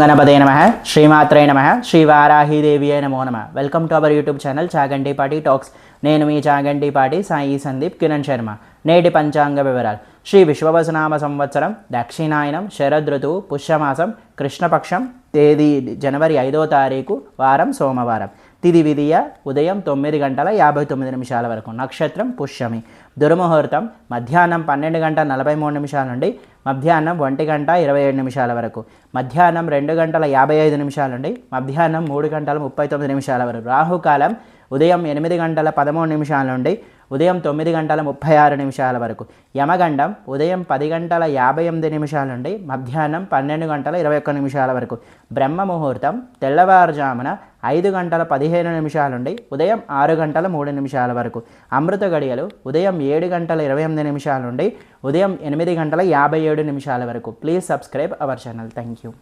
గణపతే నమ శ్రీమాత్రే నమ శ్రీవారాహిదేవియే నమో నమ. Welcome to our YouTube channel Chagantipati talks నేను మీ చాగంటిపాటి సాయి సందీప్ కిరణ్ శర్మ. నేటి పంచాంగ వివరాలు. శ్రీ విశ్వవసనామ సంవత్సరం దక్షిణాయనం శరదృతువు పుష్యమాసం కృష్ణపక్షం తేదీ జనవరి ఐదో తారీఖు వారం సోమవారం. తిది విధియ ఉదయం తొమ్మిది గంటల యాభై తొమ్మిది నిమిషాల వరకు. నక్షత్రం పుష్యమి. దుర్ముహూర్తం మధ్యాహ్నం పన్నెండు గంటల నలభై మూడు నిమిషాల నుండి మధ్యాహ్నం ఒంటి గంట ఇరవై ఏడు నిమిషాల వరకు. మధ్యాహ్నం రెండు గంటల యాభై ఐదు నిమిషాల నుండి మధ్యాహ్నం మూడు గంటల ముప్పై తొమ్మిది నిమిషాల వరకు. రాహుకాలం ఉదయం ఎనిమిది గంటల పదమూడు నిమిషాల నుండి ఉదయం తొమ్మిది గంటల ముప్పై ఆరు నిమిషాల వరకు. యమగండం ఉదయం పది గంటల యాభై ఎనిమిది నిమిషాల నుండి మధ్యాహ్నం పన్నెండు గంటల ఇరవై ఒక్క నిమిషాల వరకు. బ్రహ్మ ముహూర్తం తెల్లవారుజామున ఐదు గంటల పదిహేను నిమిషాల నుండి ఉదయం ఆరు గంటల మూడు నిమిషాల వరకు. అమృత గడియలు ఉదయం ఏడు గంటల ఇరవై ఎనిమిది నిమిషాల నుండి ఉదయం ఎనిమిది గంటల యాభై ఏడు నిమిషాల వరకు. Please subscribe our channel thank you